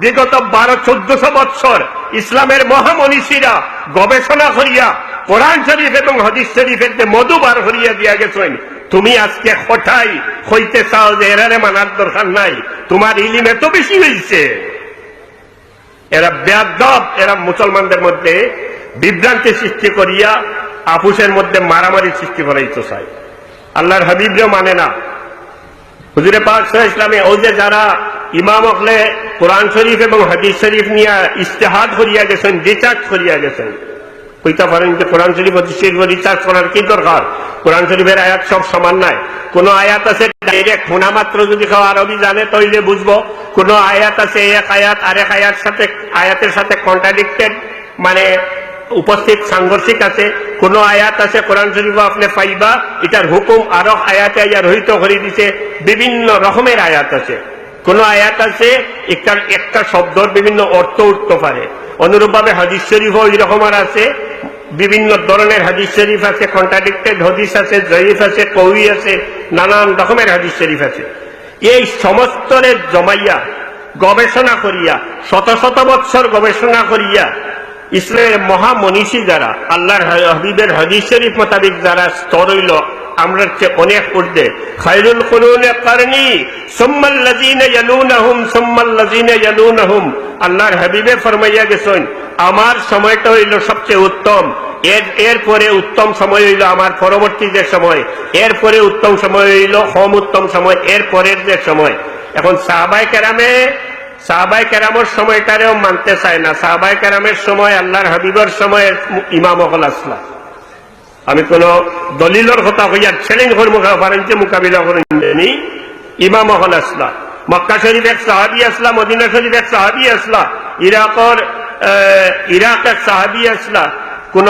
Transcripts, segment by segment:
বিগত বারো, চোদ্দশো বৎসর ইসলামের মহামনীষীরা গবেষণা করিয়া কোরআন শরীফ এবং হদিস শরীফের যে মধু বার করিয়া দিয়া গেছেন, তুমি আজকে হঠাই হইতে চাও যে এরারে মানার দরকার নাই, তোমার ইলিম এত বেশি হয়েছে এরা ব্যাদব, এরা মুসলমানদের মধ্যে বিভ্রান্তি সৃষ্টি করিয়া আপুসের মধ্যে মারামারি সৃষ্টি করাইতে চায়। আল্লাহর হাবিবরেও মানে না। হুজুরে পাক ইসলামে ও যে যারা ইমাম অকলে কোরআন শরীফ এবং হাদিস শরীফ নিয়ে ইস্তেহাদ করিয়া গেছেন রিচার্জ করিয়া গেছেন। কইতা পারেন যে কোরআন শরীফ হাদিস শরীফ রিচার্জ করার কি দরকার? কোরআন শরীফের আয়াত সব সমান নাই। কোন আয়াত আছে ডাইরেক্ট শোনা মাত্র যদি কেউ আরবি জানে তৈলে বুঝব। কোন আয়াত আছে, এক আয়াত, আরেক আয়াত সাথে, আয়াতের সাথে কন্ট্রাডিক্টেড মানে উপস্থিত, সাংঘর্ষিক আছে। কোন আয়াত আছে, কোরআন শরীফ আপনি পাইবা, এটার হুকুম আরও আয়াতে আয়া রহিত করে দিছে। বিভিন্ন রকমের আয়াত আছে। কোন আয়াত আছে? একটা একটা শব্দর বিভিন্ন অর্থ উঠতে পারে। অনুরূপভাবে হাদিস শরীফ ওই রকমের আছে। বিভিন্ন ধরনের হাদিস শরীফ আছে কন্ট্রাডিক্টেড হাদিস আছে, জয়ীফ আছে, কৌই আছে, নানান রকমের হাদিস শরীফ আছে। এই সমস্তরের জমাইয়া, গবেষণা করিয়া, শত শত বৎসর গবেষণা করিয়া, ইসলামের মহামনীষী যারা, আল্লাহর হাবিবের হাদিস শরীফ মোতাবিক যারা স্তর আমরা চেয়ে অনেক ঊর্ধ্বে খায়রুল কুরুনে কারনি সুম্মাল্লাযীনা ইয়ালুনাহুম সুম্মাল্লাযীনা ইয়ালুনাহুম। আল্লাহর হাবিবে ফরমাইয়া গেছেন, আমার সময়টা হইল সবচেয়ে উত্তম। এর এরপরে উত্তম সময় হইল আমার পরবর্তী যে সময়। এরপরে উত্তম সময় হইল কম উত্তম সময়, এর পরের যে সময়। এখন সাহাবাই কেরামে সাহাবাই কেরামের সময়টারেও মানতে চায় না। সাহাবাই কেরামের সময় আল্লাহর হাবিবর সময় ইমাম অকল আসলা। আমি কোন দলিলর কথা হইয়া চ্যালেঞ্জ করে মুখা ফারেন্সে মোকাবিলা করেনি ইমাম অকল আসলা মক্কা শরীফ এক সাহাবি আসলা মদিনা শরীফ এক সাহাবি আসলা ইরাকর ইরাক এক সাহাবি আসলা কোন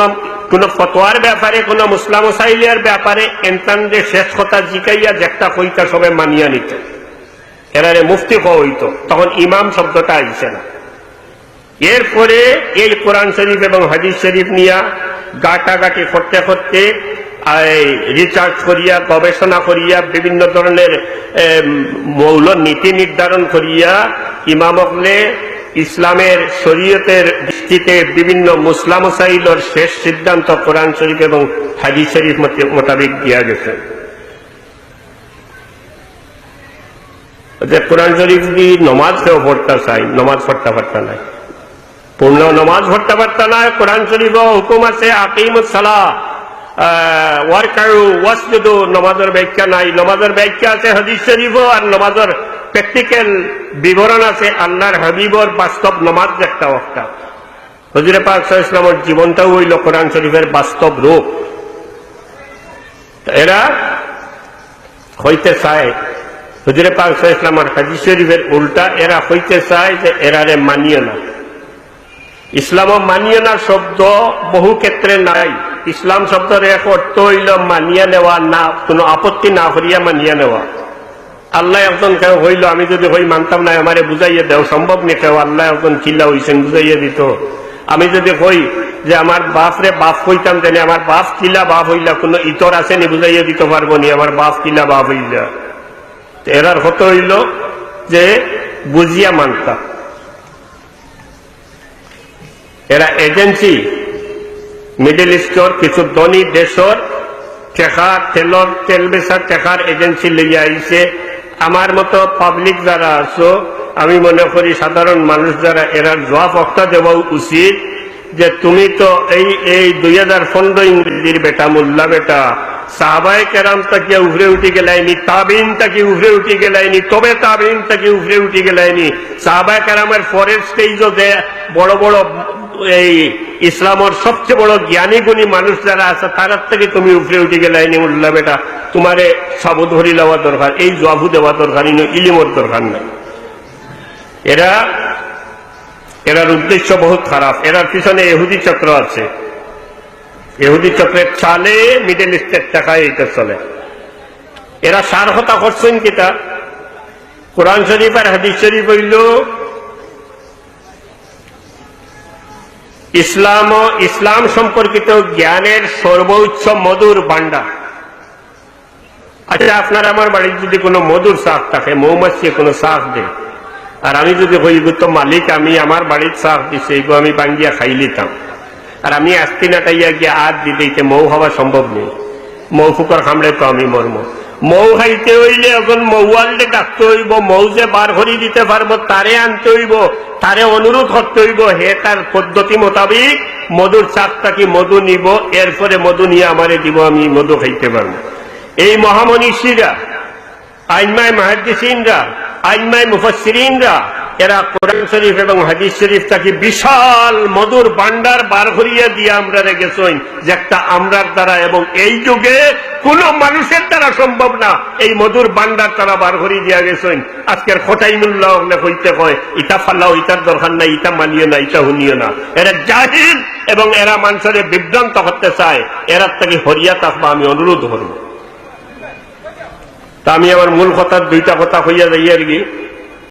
কোন ফতোয়ার ব্যাপারে কোন মুসলাম সাইলিয়ার ব্যাপারে এনতান যে শেষ কথা জিকাইয়া যেটা কইতা সবে মানিয়া নিত। এরারে মুফতি হইতো, তখন ইমাম শব্দটা আইছে না। এরপরে এই কোরআন শরীফ এবং হাদিস শরীফ নিয়া গাটাগাটি করতে করতে রিসার্চ করিয়া, গবেষণা করিয়া, বিভিন্ন ধরনের মৌল নীতি নির্ধারণ করিয়া ইমামকলে ইসলামের শরীয়তের দৃষ্টিতে বিভিন্ন মুসলাম সাইলর শেষ সিদ্ধান্ত কোরআন শরীফ এবং হাদিস শরীফ মোতাবেক দিয়া গেছে। যে কোরআন শরীফ দি নমাজ কেউ পড়তে চাই নমাজ পড়তে পারতা নাই। পূর্ণ নমাজ পড়তে পারতা নাই কোরআন শরীফ হুকুম আছে আকিম নমাজের ব্যাখ্যা নাই। নমাজের ব্যাখ্যা আছে হাদিস শরীফ আর নমাজের প্র্যাকটিক্যাল বিবরণ আছে আল্লাহর হাবিবর বাস্তব নমাজ একটা একটা হজুরে পাক ইসলামের জীবনটাও হইল কোরআন শরীফের বাস্তব রূপ। এরা হইতে চায়, হুজুরে পাক ইসলামের হাদিস শরীফের উল্টা, এরা হইতে চায় যে এরারে মানিয়ে না। ইসলাম মানিয়ে না শব্দ বহু ক্ষেত্রে নাই। ইসলাম শব্দের এক অর্থ হইল মানিয়ে নেওয়া না, কোনো আপত্তি না করিয়া মানিয়ে নেওয়া। আল্লাহ একজন কেউ হইল, আমি যদি হই মানতাম না, আমারে বুঝাইয়ে দেও, সম্ভব নেই কেউ? আল্লাহ একজন চিল্লা হইছেন, বুঝাইয়ে দিত। আমি যদি হই যে আমার বাপ রে বাপ হইতাম জানি আমার বাপ কিলা বাপ হইলা, কোনো ইতর আছে নি, বুঝাইয়ে দিতে পারব নি, আমার বাপ কিলা বাপ হইলা। এরার হতো হইল? যে বুঝিয়া মানতাম। এরা এজেন্সি, মিডিল ইস্টর, কিছু ধনী দেশর টেকা তেলর তেল বেচার টেকার এজেন্সি লইয়া আইছে। আমার মতো পাবলিক যারা আছো, আমি মনে করি সাধারণ মানুষ যারা, এরা জবাব অক্তা দেওয়া উচিত যে তুমি তো এই এই দুই হাজার পনেরো ইংরেজির বেটা, মোল্লা বেটা, সাহাবায় কেরাম তাকে উভরে উঠে গেলাইনি, তাবিন তাকে উভরে উঠে গেলাইনি, তবে তাবিন তাকে উভরে উঠে গেলাইনি। সাহাবায় কেরামের পরের স্টেজও যে বড় বড় এই ইসলামের সবচেয়ে বড় জ্ঞানী গুণী মানুষ যারা আছে তার থেকে তুমি উপরে উঠে গেলাইনি মোল্লা বেটা, তোমারে সাবধরি দেওয়া দরকার, এই জবাবু দেওয়া দরকার ইলিমর দরকার নাই। এরা, এরার উদ্দেশ্য বহুত খারাপ। এরার পিছনে এহুদি চক্র আছে। এহুদি চক্রের চালে মিডল ইস্টের টাকায় এটা চলে। এরা সার হতা করছেন কিতা? কোরআন শরীফ আর হাদিস শরীফ হইল ইসলাম ও ইসলাম সম্পর্কিত জ্ঞানের সর্বোচ্চ মধুর ভান্ডার আচ্ছা আপনার আমার বাড়ির যদি কোনো মধুর শাক থাকে, মৌমাছি কোনো শাক দেয় আর আমি যদি তো মালিক, আমি আমার বাড়ির চাপ দিছে এগো আমি বাঙ্গিয়া খাই লিতাম। আর আমি আস্তি না টাইয়া গিয়ে আদ দিতে মৌ হওয়া সম্ভব নেই। মৌ ফুকর খামড়ে তো আমি মর্ম মৌ খাইতে হইলে এখন মৌয়ালকে ডাকতে হইব, মৌ যে বার করে দিতে পারব, তারে আনতে হইব, তারে অনুরোধ করতে হইব, হে তার পদ্ধতি মোতাবিক মধুর চাপ কি মধু নিব, এরপরে মধু নিয়ে আমারে দিব, আমি মধু খাইতে পারব। এই মহামনীষীরা, আইনমায় মাহাদিসিনরা আইনমায় মুফসিরিনরা এরা কোরআন শরীফ এবং হাদিস শরীফ তাকে বিশাল মধুর ভান্ডার বার করিয়া দিয়ে আমরা রেখেছেন যে একটা আমরার দ্বারা এবং এই যুগে কোন মানুষের দ্বারা সম্ভব না এই মধুর ভান্ডার তারা বার করিয়ে দিয়া গেছেন আজকের খোটাইমুল্লাহ হইতে কয় ইটা ফাল্লাও ইটার দরকার নাই, ইটা মানিয়ে না, ইটা শুনিও না। এরা জাহিল এবং এরা মানুষের বিভ্রান্ত করতে চায়। এরা তাকে হরিয়া তাকবা আমি অনুরোধ করব। তা আমি আমার মূল কথার দুইটা কথা হইয়া যাই আর কি?